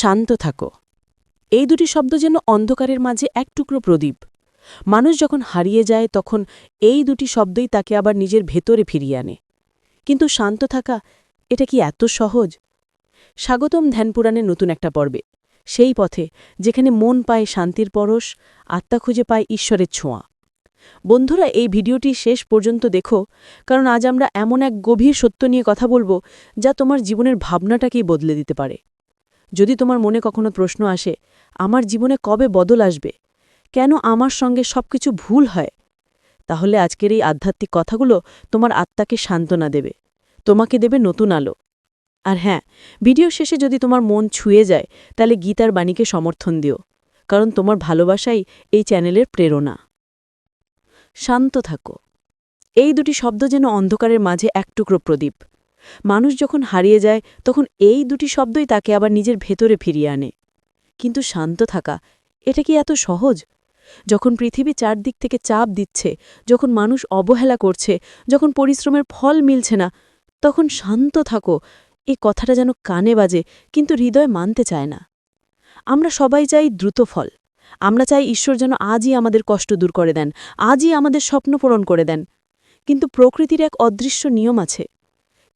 শান্ত থাকো। এই দুটি শব্দ যেন অন্ধকারের মাঝে এক টুকরো প্রদীপ। মানুষ যখন হারিয়ে যায়, তখন এই দুটি শব্দই তাকে আবার নিজের ভেতরে ফিরিয়ে আনে। কিন্তু শান্ত থাকা, এটা কি এত সহজ? স্বাগতম ধ্যানপুরাণের নতুন একটা পর্বে। সেই পথে, যেখানে মন পায় শান্তির পরশ, আত্মা খুঁজে পায় ঈশ্বরের ছোঁয়া। বন্ধুরা, এই ভিডিওটি শেষ পর্যন্ত দেখো, কারণ আজ আমরা এমন এক গভীর সত্য নিয়ে কথা বলব, যা তোমার জীবনের ভাবনাটাকেই বদলে দিতে পারে। যদি তোমার মনে কখনো প্রশ্ন আসে, আমার জীবনে কবে বদল আসবে? কেন আমার সঙ্গে সবকিছু ভুল হয়? তাহলে আজকের এই আধ্যাত্মিক কথাগুলো তোমার আত্মাকে সান্ত্বনা দেবে, তোমাকে দেবে নতুন আলো। আর হ্যাঁ ভিডিও শেষে যদি তোমার মন ছুঁয়ে যায়, তাহলে গীতার বাণীকে সমর্থন দিও, কারণ তোমার ভালোবাসাই এই চ্যানেলের প্রেরণা। শান্ত থাকো। এই দুটি শব্দ যেন অন্ধকারের মাঝে এক টুকরো প্রদীপ। মানুষ যখন হারিয়ে যায়, তখন এই দুটি শব্দই তাকে আবার নিজের ভেতরে ফিরিয়ে আনে। কিন্তু শান্ত থাকা, এটা কি এত সহজ? যখন পৃথিবী চারদিক থেকে চাপ দিচ্ছে, যখন মানুষ অবহেলা করছে, যখন পরিশ্রমের ফল মিলছে না, তখন শান্ত থাকো, এই কথাটা যেন কানে বাজে, কিন্তু হৃদয় মানতে চায় না। আমরা সবাই চাই দ্রুত ফল। আমরা চাই ঈশ্বর যেন আজই আমাদের কষ্ট দূর করে দেন, আজই আমাদের স্বপ্ন পূরণ করে দেন। কিন্তু প্রকৃতির এক অদৃশ্য নিয়ম আছে।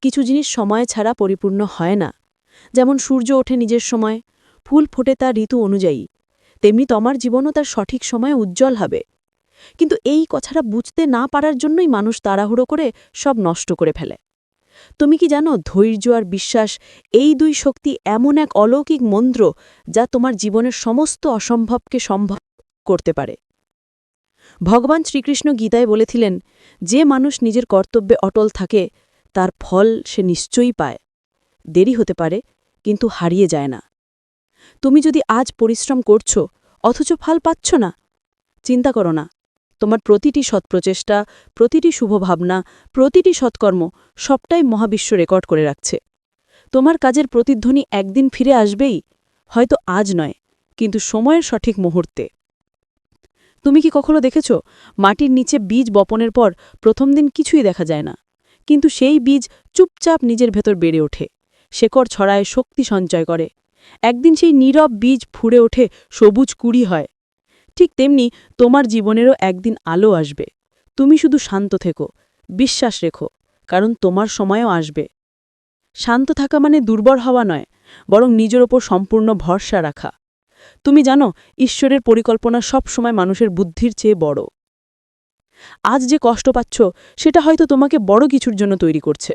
কিছু জিনিস সময় ছাড়া পরিপূর্ণ হয় না। যেমন সূর্য ওঠে নিজের সময়, ফুল ফোটে তার ঋতু অনুযায়ী। তেমনি তোমার জীবনও তার সঠিক সময়ে উজ্জ্বল হবে। কিন্তু এই কথাটা বুঝতে না পারার জন্যই মানুষ তাড়াহুড়ো করে সব নষ্ট করে ফেলে। তুমি কি জানো, ধৈর্য আর বিশ্বাস এই দুই শক্তি এমন এক অলৌকিক মন্ত্র যা তোমার জীবনের সমস্ত অসম্ভবকে সম্ভব করতে পারে? ভগবান শ্রীকৃষ্ণ গীতায় বলেছিলেন, যে মানুষ নিজের কর্তব্যে অটল থাকে তার ফল সে নিশ্চয়ই পায়। দেরি হতে পারে, কিন্তু হারিয়ে যায় না। তুমি যদি আজ পরিশ্রম করছ, অথচ ফল পাচ্ছ না, চিন্তা করো না। তোমার প্রতিটি সৎপ্রচেষ্টা, প্রতিটি শুভ ভাবনা প্রতিটি সৎকর্ম সবটাই মহাবিশ্ব রেকর্ড করে রাখছে। তোমার কাজের প্রতিধ্বনি একদিন ফিরে আসবেই, হয়তো আজ নয়, কিন্তু সময়ের সঠিক মুহূর্তে। তুমি কি কখনো দেখেছ, মাটির নিচে বীজ বপনের পর প্রথম দিন কিছুই দেখা যায় না? কিন্তু সেই বীজ চুপচাপ নিজের ভেতর বেড়ে ওঠে। শেকড় ছড়ায় শক্তি সঞ্চয় করে। একদিন সেই নীরব বীজ ফুড়ে ওঠে, সবুজ কুড়ি হয়। ঠিক তেমনি তোমার জীবনেরও একদিন আলো আসবে। তুমি শুধু শান্ত থেকো, বিশ্বাস রেখো, কারণ তোমার সময়ও আসবে। শান্ত থাকা মানে দুর্বল হওয়া নয়, বরং নিজের ওপর সম্পূর্ণ ভরসা রাখা। তুমি জানো, ঈশ্বরের পরিকল্পনা সব সময় মানুষের বুদ্ধির চেয়ে বড়। আজ যে কষ্ট পাচ্ছ, সেটা হয়তো তোমাকে বড় কিছুর জন্য তৈরি করছে।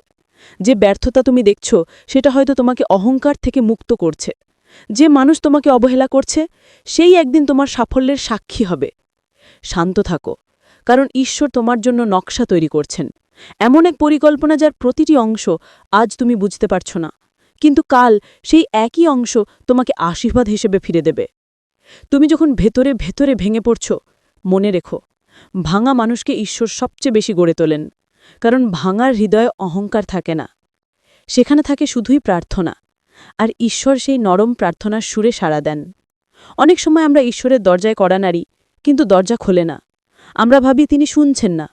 যে ব্যর্থতা তুমি দেখছ, সেটা হয়তো তোমাকে অহংকার থেকে মুক্ত করছে। যে মানুষ তোমাকে অবহেলা করছে, সেই একদিন তোমার সাফল্যের সাক্ষী হবে। শান্ত থাকো, কারণ ঈশ্বর তোমার জন্য নকশা তৈরি করছেন। এমন এক পরিকল্পনা যার প্রতিটি অংশ আজ তুমি বুঝতে পারছ না। কিন্তু কাল সেই একই অংশ তোমাকে আশীর্বাদ হিসেবে ফিরে দেবে। তুমি যখন ভেতরে ভেতরে ভেঙে পড়ছ, মনে রেখো ভাঙা মানুষকে ঈশ্বর সবচেয়ে বেশি গড়ে তোলেন, কারণ ভাঙার হৃদয়ে অহংকার থাকে না। সেখানে থাকে শুধুই প্রার্থনা, আর ঈশ্বর সেই নরম প্রার্থনার সুরে সাড়া দেন। অনেক সময় আমরা ঈশ্বরের দরজায় কড়া নাড়ি, কিন্তু দরজা খোলে না। আমরা ভাবি তিনি শুনছেন না।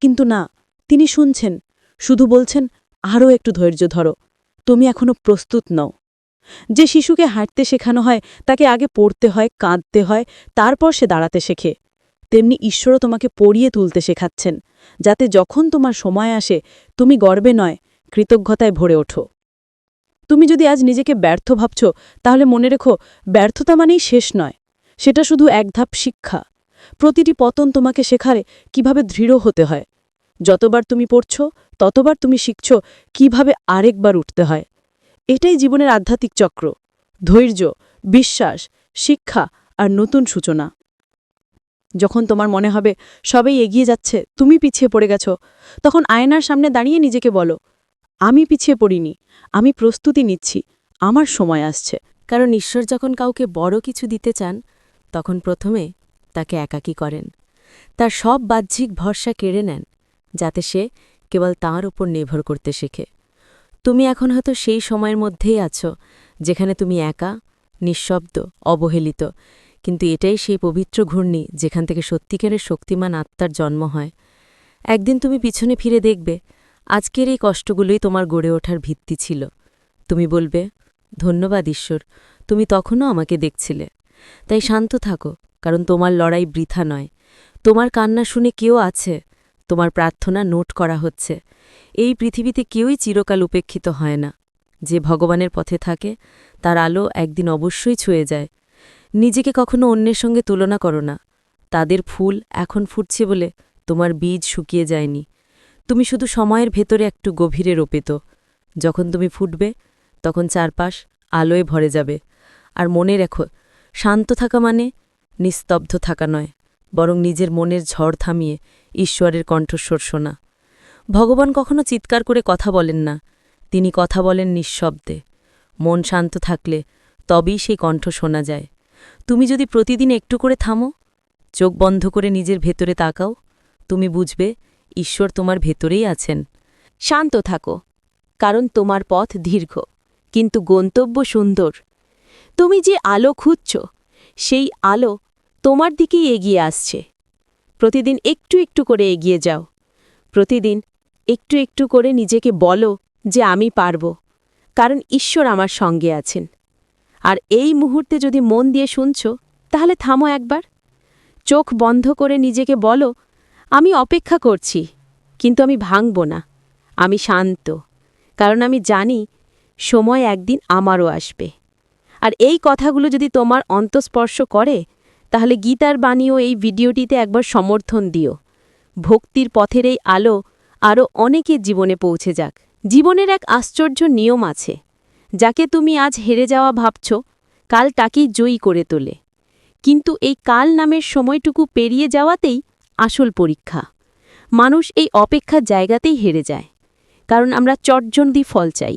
কিন্তু না, তিনি শুনছেন, শুধু বলছেন আরও একটু ধৈর্য ধরো, তুমি এখনও প্রস্তুত নও। যে শিশুকে হাঁটতে শেখানো হয়, তাকে আগে পড়তে হয়, কাঁদতে হয়, তারপর সে দাঁড়াতে শেখে। তেমনি ঈশ্বরও তোমাকে পড়িয়ে তুলতে শেখাচ্ছেন, যাতে যখন তোমার সময় আসে, তুমি গর্বে নয়, কৃতজ্ঞতায় ভরে ওঠো। তুমি যদি আজ নিজেকে ব্যর্থ ভাবছ, তাহলে মনে রেখো, ব্যর্থতা মানেই শেষ নয়, সেটা শুধু এক ধাপ শিক্ষা। প্রতিটি পতন তোমাকে শেখারে কীভাবে দৃঢ় হতে হয়। যতবার তুমি পড়ছ, ততবার তুমি শিখছ কীভাবে আরেকবার উঠতে হয়। এটাই জীবনের আধ্যাত্মিক চক্র। ধৈর্য, বিশ্বাস, শিক্ষা আর নতুন সূচনা। যখন তোমার মনে হবে সবাই এগিয়ে যাচ্ছে, তুমি পিছিয়ে পড়ে গেছ, তখন আয়নার সামনে দাঁড়িয়ে নিজেকে বলো, আমি পিছিয়ে পড়িনি, আমি প্রস্তুতি নিচ্ছি, আমার সময় আসছে। কারণ ঈশ্বর যখন কাউকে বড় কিছু দিতে চান, তখন প্রথমে তাকে একাকী করেন। তার সব বাহ্যিক ভরসা কেড়ে নেন, যাতে সে কেবল তাঁর উপর নির্ভর করতে শেখে। তুমি এখন হয়তো সেই সময়ের মধ্যেই আছো, যেখানে তুমি একা, নিঃশব্দ, অবহেলিত কিন্তু এটাই সেই পবিত্র ঘূর্ণি যেখান থেকে সত্যিকারের শক্তিমান আত্মার জন্ম হয়। একদিন তুমি পিছনে ফিরে দেখবে, আজকের এই কষ্টগুলোই তোমার গড়ে ওঠার ভিত্তি ছিল। তুমি বলবে, ধন্যবাদ ঈশ্বর, তুমি তখনও আমাকে দেখছিলে। তাই শান্ত থাকো, কারণ তোমার লড়াই বৃথা নয়। তোমার কান্না শুনে কেউ আছে, তোমার প্রার্থনা নোট করা হচ্ছে। এই পৃথিবীতে কেউই চিরকাল উপেক্ষিত হয় না। যে ভগবানের পথে থাকে, তার আলো একদিন অবশ্যই ছুঁয়ে যায়। নিজেকে কখনো অন্যের সঙ্গে তুলনা করো না। তাদের ফুল এখন ফুটছে বলে তোমার বীজ শুকিয়ে যায়নি। তুমি শুধু সময়ের ভেতরে একটু গভীরে রোপিত। যখন তুমি ফুটবে, তখন চারপাশ আলোয় ভরে যাবে। আর মনে রেখো, শান্ত থাকা মানে নিস্তব্ধ থাকা নয়, বরং নিজের মনের ঝড় থামিয়ে ঈশ্বরের কণ্ঠস্বর শোনা। ভগবান কখনো চিৎকার করে কথা বলেন না, তিনি কথা বলেন নিঃশব্দে। মন শান্ত থাকলে তবেই সেই কণ্ঠ শোনা যায়। তুমি যদি প্রতিদিন একটু করে থামো, চোখ বন্ধ করে নিজের ভেতরে তাকাও, তুমি বুঝবে ঈশ্বর তোমার ভেতরেই আছেন। শান্ত থাকো, কারণ তোমার পথ দীর্ঘ, কিন্তু গন্তব্য সুন্দর। তুমি যে আলো খুঁজছ, সেই আলো তোমার দিকেই এগিয়ে আসছে। প্রতিদিন একটু একটু করে এগিয়ে যাও। প্রতিদিন একটু একটু করে নিজেকে বলো যে আমি পারব, কারণ ঈশ্বর আমার সঙ্গে আছেন। আর এই মুহূর্তে যদি মন দিয়ে শুনছ, তাহলে থামো একবার। চোখ বন্ধ করে নিজেকে বলো, আমি অপেক্ষা করছি, কিন্তু আমি ভাঙব না, আমি শান্ত, কারণ আমি জানি সময় একদিন আমারও আসবে। আর এই কথাগুলো যদি তোমার অন্তঃস্পর্শ করে, তাহলে গীতার বাণীও এই ভিডিওটিতে একবার সমর্থন দিও। ভক্তির পথের এই আলো আরও অনেকের জীবনে পৌঁছে যাক। জীবনের এক আশ্চর্য নিয়ম আছে। যাকে তুমি আজ হেরে যাওয়া ভাবছ, কাল তাকেই জয়ী করে তোলে। কিন্তু এই কাল নামের সময়টুকু পেরিয়ে যাওয়াতেই আসল পরীক্ষা। মানুষ এই অপেক্ষার জায়গাতেই হেরে যায়। কারণ আমরা চটজন্দি ফল চাই,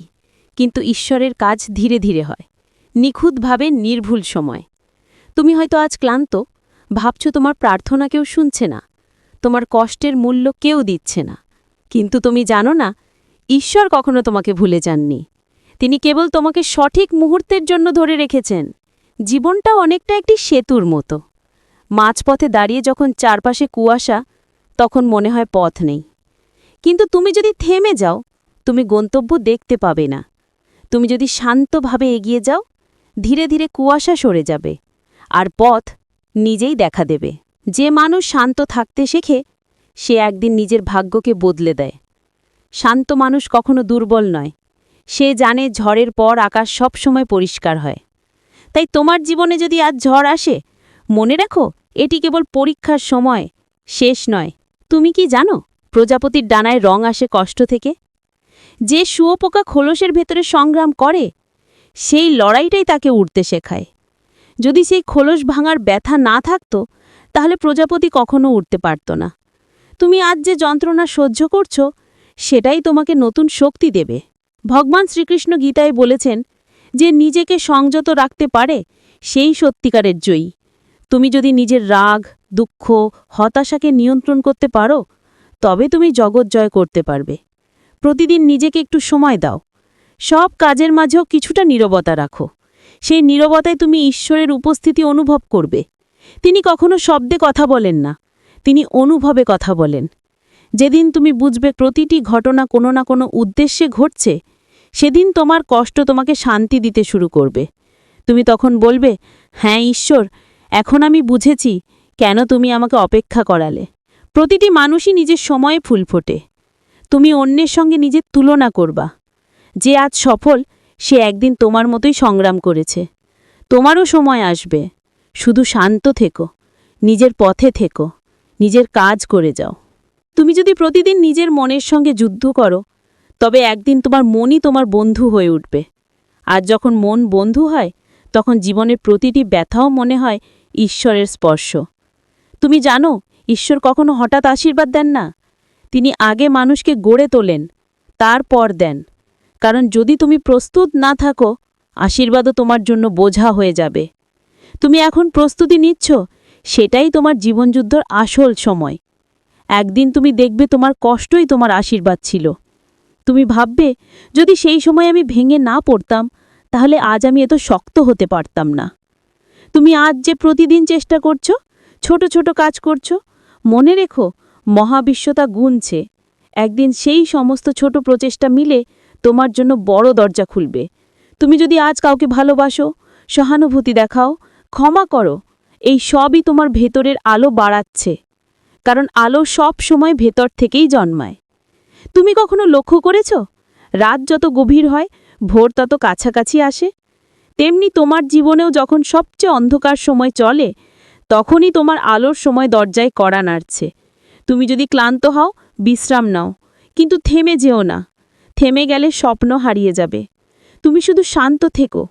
কিন্তু ঈশ্বরের কাজ ধীরে ধীরে হয়। নিখুঁতভাবে নির্ভুল সময়। তুমি হয়তো আজ ক্লান্ত, ভাবছ তোমার প্রার্থনা কেউ শুনছে না, তোমার কষ্টের মূল্য কেউ দিচ্ছে না। কিন্তু তুমি জানো না, ঈশ্বর কখনো তোমাকে ভুলে যাননি। তিনি কেবল তোমাকে সঠিক মুহূর্তের জন্য ধরে রেখেছেন। জীবনটা অনেকটা একটি সেতুর মতো। মাঝপথে দাঁড়িয়ে যখন চারপাশে কুয়াশা, তখন মনে হয় পথ নেই। কিন্তু তুমি যদি থেমে যাও, তুমি গন্তব্য দেখতে পাবে না। তুমি যদি শান্তভাবে এগিয়ে যাও, ধীরে ধীরে কুয়াশা সরে যাবে আর পথ নিজেই দেখা দেবে। যে মানুষ শান্ত থাকতে শেখে, সে একদিন নিজের ভাগ্যকে বদলে দেয়। শান্ত মানুষ কখনো দুর্বল নয়। সে জানে ঝড়ের পর আকাশ সবসময় পরিষ্কার হয়। তাই তোমার জীবনে যদি আজ ঝড় আসে, মনে রাখো, এটি কেবল পরীক্ষার সময়, শেষ নয়। তুমি কি জানো, প্রজাপতির ডানায় রং আসে কষ্ট থেকে? যে শুয়োপোকা খোলসের ভেতরে সংগ্রাম করে, সেই লড়াইটাই তাকে উড়তে শেখায়। যদি সেই খোলস ভাঙার ব্যথা না থাকত, তাহলে প্রজাপতি কখনো উঠতে পারত না। তুমি আজ যে যন্ত্রণা সহ্য করছ, সেটাই তোমাকে নতুন শক্তি দেবে। ভগবান শ্রীকৃষ্ণ গীতায় বলেছেন যে নিজেকে সংযত রাখতে পারে সেই সত্যিকারের জয়ী। তুমি যদি নিজের রাগ, দুঃখ, হতাশাকে নিয়ন্ত্রণ করতে পারো, তবে তুমি জগৎ জয় করতে পারবে। প্রতিদিন নিজেকে একটু সময় দাও। সব কাজের মাঝেও কিছুটা নীরবতা রাখো। সেই নীরবতায় তুমি ঈশ্বরের উপস্থিতি অনুভব করবে। তিনি কখনো শব্দে কথা বলেন না। তিনি অনুভবে কথা বলেন। যেদিন তুমি বুঝবে প্রতিটি ঘটনা কোনো না কোনো উদ্দেশ্যে ঘটছে সেদিন তোমার কষ্ট তোমাকে শান্তি দিতে শুরু করবে। তুমি তখন বলবে হ্যাঁ ঈশ্বর, এখন আমি বুঝেছি কেন তুমি আমাকে অপেক্ষা করালে। প্রতিটি মানুষই নিজের সময়ে ফুল ফোটে। তুমি অন্যের সঙ্গে নিজের তুলনা করবা। যে আজ সফল, সে একদিন তোমার মতোই সংগ্রাম করেছে। তোমারও সময় আসবে। শুধু শান্ত থেকো, নিজের পথে থেকো, নিজের কাজ করে যাও। তুমি যদি প্রতিদিন নিজের মনের সঙ্গে যুদ্ধ করো তবে একদিন তোমার মনই তোমার বন্ধু হয়ে উঠবে। আর যখন মন বন্ধু হয়, তখন জীবনের প্রতিটি ব্যথাও মনে হয় ঈশ্বরের স্পর্শ। তুমি জানো, ঈশ্বর কখনো হঠাৎ আশীর্বাদ দেন না। তিনি আগে মানুষকে গড়ে তোলেন, তারপর দেন। কারণ যদি তুমি প্রস্তুত না থাকো, আশীর্বাদও তোমার জন্য বোঝা হয়ে যাবে। তুমি এখন প্রস্তুতি নিচ্ছ, সেটাই তোমার জীবনযুদ্ধর আসল সময়। একদিন তুমি দেখবে তোমার কষ্টই তোমার আশীর্বাদ ছিল। তুমি ভাববে, যদি সেই সময় আমি ভেঙে না পড়তাম, তাহলে আজ আমি এত শক্ত হতে পারতাম না। তুমি আজ যে প্রতিদিন চেষ্টা করছ, ছোট ছোট কাজ করছ, মনে রেখো মহাবিশ্বতা গুনছে। একদিন সেই সমস্ত ছোট প্রচেষ্টা মিলে তোমার জন্য বড় দরজা খুলবে। তুমি যদি আজ কাউকে ভালোবাসো, সহানুভূতি দেখাও, ক্ষমা করো, এই সবই তোমার ভেতরের আলো বাড়াচ্ছে। কারণ আলো সব সময় ভেতর থেকেই জন্মায়। তুমি কখনো লক্ষ্য করেছ? রাত যত গভীর হয়, ভোর তত কাছাকাছি আসে। তেমনি তোমার জীবনেও যখন সবচেয়ে অন্ধকার সময় চলে, তখনই তোমার আলোর সময় দরজায় কড়া নাড়ছে। তুমি যদি ক্লান্ত হও, বিশ্রাম নাও। কিন্তু থেমে যেও না। থেমে গেলে স্বপ্ন হারিয়ে যাবে। তুমি শুধু শান্ত থেকো।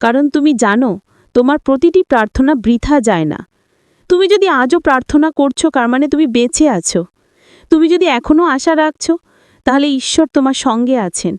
কারণ তুমি জানো, তোমার প্রতিটি প্রার্থনা বৃথা যায় না। তুমি যদি আজও প্রার্থনা করছ কার মানে তুমি বেঁচে আছো। তুমি যদি এখনও আশা রাখছো তাহলে ঈশ্বর তোমার সঙ্গে আছেন।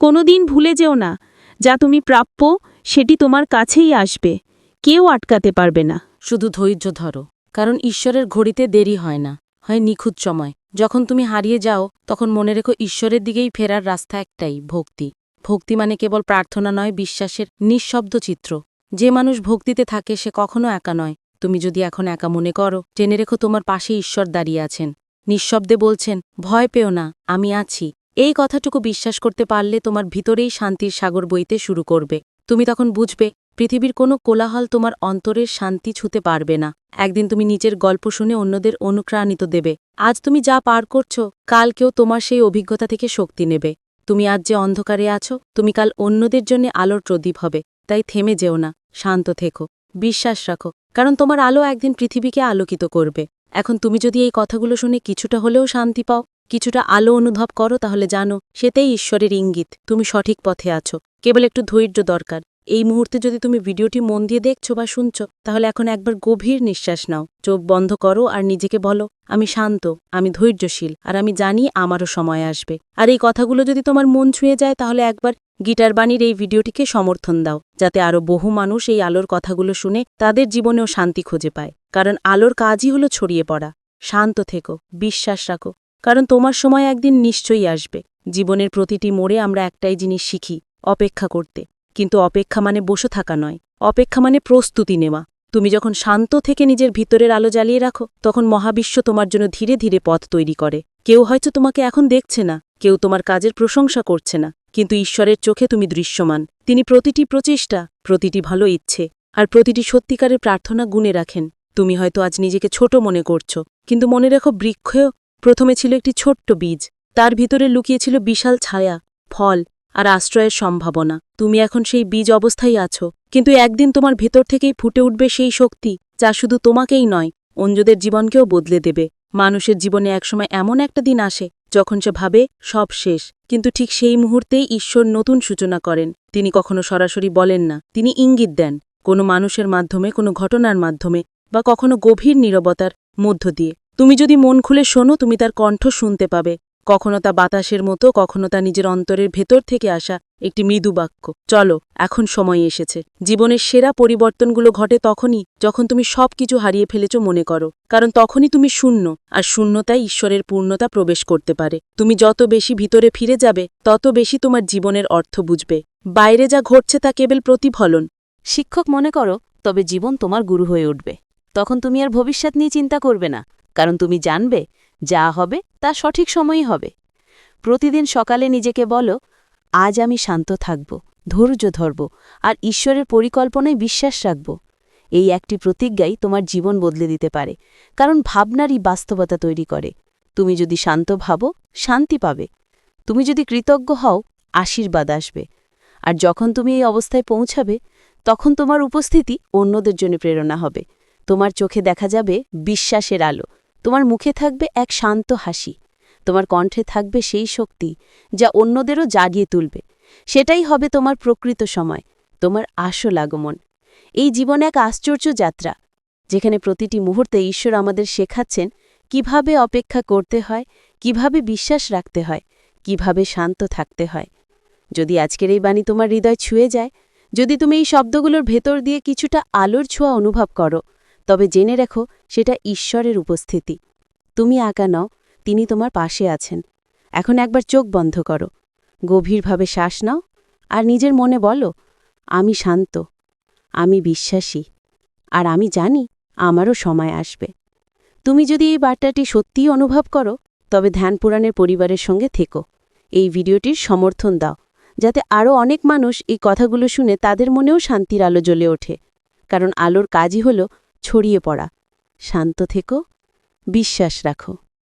কোনো দিন ভুলে যেও না, যা তুমি প্রাপ্য, সেটি তোমার কাছেই আসবে। কেউ আটকাতে পারবে না। শুধু ধৈর্য ধরো, কারণ ঈশ্বরের ঘড়িতে দেরি হয় না, হয় নিখুঁত সময়। যখন তুমি হারিয়ে যাও, তখন মনে রেখো ঈশ্বরের দিকেই ফেরার রাস্তা একটাই, ভক্তি। ভক্তি মানে কেবল প্রার্থনা নয়, বিশ্বাসের নিঃশব্দ চিত্র। যে মানুষ ভক্তিতে থাকে, সে কখনো একা নয়। তুমি যদি এখন একা মনে করো, জেনে রেখো তোমার পাশে ঈশ্বর দাঁড়িয়ে আছেন। নিঃশব্দে বলছেন, ভয় পেও না, আমি আছি। এই কথাটুকু বিশ্বাস করতে পারলে তোমার ভিতরেই শান্তির সাগর বইতে শুরু করবে। তুমি তখন বুঝবে, পৃথিবীর কোনো কোলাহল তোমার অন্তরের শান্তি ছুতে পারবে না। একদিন তুমি নিজের গল্প শুনে অন্যদের অনুপ্রাণিত দেবে। আজ তুমি যা পার করছ কাল কেউ তোমার সেই অভিজ্ঞতা থেকে শক্তি নেবে। তুমি আজ যে অন্ধকারে আছো, তুমি কাল অন্যদের জন্য আলোর প্রদীপ হবে। তাই থেমে যেও না, শান্ত থেকো। বিশ্বাস রাখো, কারণ তোমার আলো একদিন পৃথিবীকে আলোকিত করবে। এখন তুমি যদি এই কথাগুলো শুনে কিছুটা হলেও শান্তি পাও, কিছুটা আলো অনুভব করো, তাহলে জানো, সেটাই ঈশ্বরের ইঙ্গিত। তুমি সঠিক পথে আছো। কেবল একটু ধৈর্য দরকার। এই মুহূর্তে যদি তুমি ভিডিওটি মন দিয়ে দেখছ বা শুনছো, তাহলে এখন একবার গভীর নিঃশ্বাস নাও। চোখ বন্ধ করো আর নিজেকে বলো, আমি শান্ত, আমি ধৈর্যশীল, আর আমি জানি আমারও সময় আসবে। আর এই কথাগুলো যদি তোমার মন ছুঁয়ে যায়, তাহলে একবার গিটার বাণীর এই ভিডিওটিকে সমর্থন দাও, যাতে আরও বহু মানুষ এই আলোর কথাগুলো শুনে তাদের জীবনেও শান্তি খুঁজে পায়। কারণ আলোর কাজই হলো ছড়িয়ে পড়া। শান্ত থেকো, বিশ্বাস রাখো। কারণ তোমার সময় একদিন নিশ্চয়ই আসবে। জীবনের প্রতিটি মোড়ে আমরা একটাই জিনিস শিখি, অপেক্ষা করতে। কিন্তু অপেক্ষা মানে বসে থাকা নয়। অপেক্ষা মানে প্রস্তুতি নেওয়া। তুমি যখন শান্ত থেকে নিজের ভিতরের আলো জ্বালিয়ে রাখো, তখন মহাবিশ্ব তোমার জন্য ধীরে ধীরে পথ তৈরি করে। কেউ হয়তো তোমাকে এখন দেখছে না, কেউ তোমার কাজের প্রশংসা করছে না, কিন্তু ঈশ্বরের চোখে তুমি দৃশ্যমান। তিনি প্রতিটি প্রচেষ্টা, প্রতিটি ভালো ইচ্ছে, আর প্রতিটি সত্যিকারের প্রার্থনা গুণে রাখেন। তুমি হয়তো আজ নিজেকে ছোট মনে করছ, কিন্তু মনে রেখো বৃক্ষও প্রথমে ছিল একটি ছোট্ট বীজ। তার ভিতরে লুকিয়েছিল বিশাল ছায়া, ফল আর আশ্রয়ের সম্ভাবনা। তুমি এখন সেই বীজ অবস্থায় আছো, কিন্তু একদিন তোমার ভেতর থেকেই ফুটে উঠবে সেই শক্তি, যা শুধু তোমাকেই নয় অঞ্জদের জীবনকেও বদলে দেবে। মানুষের জীবনে একসময় এমন একটা দিন আসে, যখন সে ভাবে, সব শেষ। কিন্তু ঠিক সেই মুহূর্তেই ঈশ্বর নতুন সূচনা করেন। তিনি কখনো সরাসরি বলেন না, তিনি ইঙ্গিত দেন, কোনো মানুষের মাধ্যমে, কোনো ঘটনার মাধ্যমে, বা কখনো গভীর নীরবতার মধ্য দিয়ে। তুমি যদি মন খুলে শোনো, তুমি তার কণ্ঠ শুনতে পাবে। কখনো তা বাতাসের মতো, কখনো তা নিজের অন্তরের ভেতর থেকে আসা একটি মৃদু বাক্য। চলো, এখন সময় এসেছে। জীবনের সেরা পরিবর্তনগুলো ঘটে তখনই যখন তুমি সব কিছু হারিয়ে ফেলেছ মনে করো। কারণ তখনই তুমি শূন্য, আর শূন্যতায় ঈশ্বরের পূর্ণতা প্রবেশ করতে পারে। তুমি যত বেশি ভিতরে ফিরে যাবে, তত বেশি তোমার জীবনের অর্থ বুঝবে। বাইরে যা ঘটছে তা কেবল প্রতিফলন। শিক্ষক মনে করো, তবে জীবন তোমার গুরু হয়ে উঠবে। তখন তুমি আর ভবিষ্যৎ নিয়ে চিন্তা করবে না, কারণ তুমি জানবে যা হবে তা সঠিক সময়ই হবে। প্রতিদিন সকালে নিজেকে বলো, আজ আমি শান্ত থাকব, ধৈর্য ধরব আর ঈশ্বরের পরিকল্পনায় বিশ্বাস রাখব। এই একটি প্রতিজ্ঞাই তোমার জীবন বদলে দিতে পারে, কারণ ভাবনারই বাস্তবতা তৈরি করে। তুমি যদি শান্ত ভাবো, শান্তি পাবে। তুমি যদি কৃতজ্ঞ হও, আশীর্বাদ আসবে। আর যখন তুমি এই অবস্থায় পৌঁছাবে, তখন তোমার উপস্থিতি অন্যদের জন্য প্রেরণা হবে। তোমার চোখে দেখা যাবে বিশ্বাসের আলো। তোমার মুখে থাকবে এক শান্ত হাসি। তোমার কণ্ঠে থাকবে সেই শক্তি যা অন্যদেরও জাগিয়ে তুলবে। সেটাই হবে তোমার প্রকৃত সময়, তোমার আসল আগমন। এই জীবন এক আশ্চর্য যাত্রা, যেখানে প্রতিটি মুহূর্তে ঈশ্বর আমাদের শেখাচ্ছেন কীভাবে অপেক্ষা করতে হয়, কীভাবে বিশ্বাস রাখতে হয়, কীভাবে শান্ত থাকতে হয়। যদি আজকের এই বাণী তোমার হৃদয় ছুঁয়ে যায়, যদি তুমি এই শব্দগুলোর ভেতর দিয়ে কিছুটা আলোর ছোঁয়া অনুভব করো তবে জেনে রেখো, সেটা ঈশ্বরের উপস্থিতি। তুমি আঁকা নও, তিনি তোমার পাশে আছেন। এখন একবার চোখ বন্ধ করো। গভীরভাবে শ্বাস নাও, আর নিজের মনে বলো, আমি শান্ত, আমি বিশ্বাসী, আর আমি জানি আমারও সময় আসবে। তুমি যদি এই বার্তাটি সত্যিই অনুভব করো, তবে ধ্যান পুরাণের পরিবারের সঙ্গে থেকো। এই ভিডিওটির সমর্থন দাও, যাতে আরও অনেক মানুষ এই কথাগুলো শুনে তাদের মনেও শান্তির আলো জ্বলে ওঠে। কারণ আলোর কাজই হল ছড়িয়ে পড়া। শান্ত থেকো বিশ্বাস রাখো।